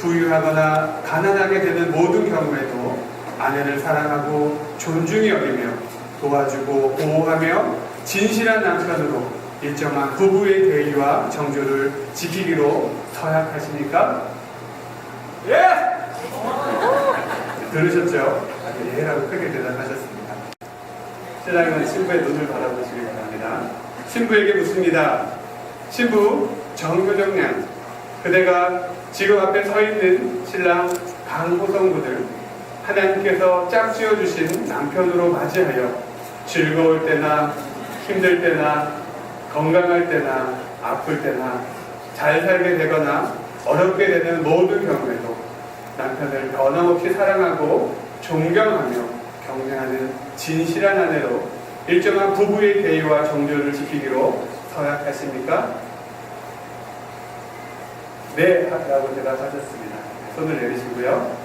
부유하거나 가난하게 되는 모든 경우에도 아내를 사랑하고 존중히 여기며 도와주고 보호하며 진실한 남편으로 일정한 부부의 대의와 정조를 지키기로 서약하십니까? 예! 들으셨죠? 예라고 크게 대답하셨습니다. 신랑은 신부의 눈을 바라보시기 바랍니다. 신부에게 묻습니다. 신부 정효정양 그대가 지금 앞에 서 있는 신랑 강호성군을 하나님께서 짝지어 주신 남편으로 맞이하여 즐거울 때나 힘들 때나 건강할 때나 아플 때나 잘 살게 되거나 어렵게 되는 모든 경우에도 남편을 변함없이 사랑하고 존경하며 경외하는 진실한 아내로 일정한 부부의 대의와 정조를 지키기로 서약하십니까? 네, 라고 대답하셨습니다. 손을 내리시고요.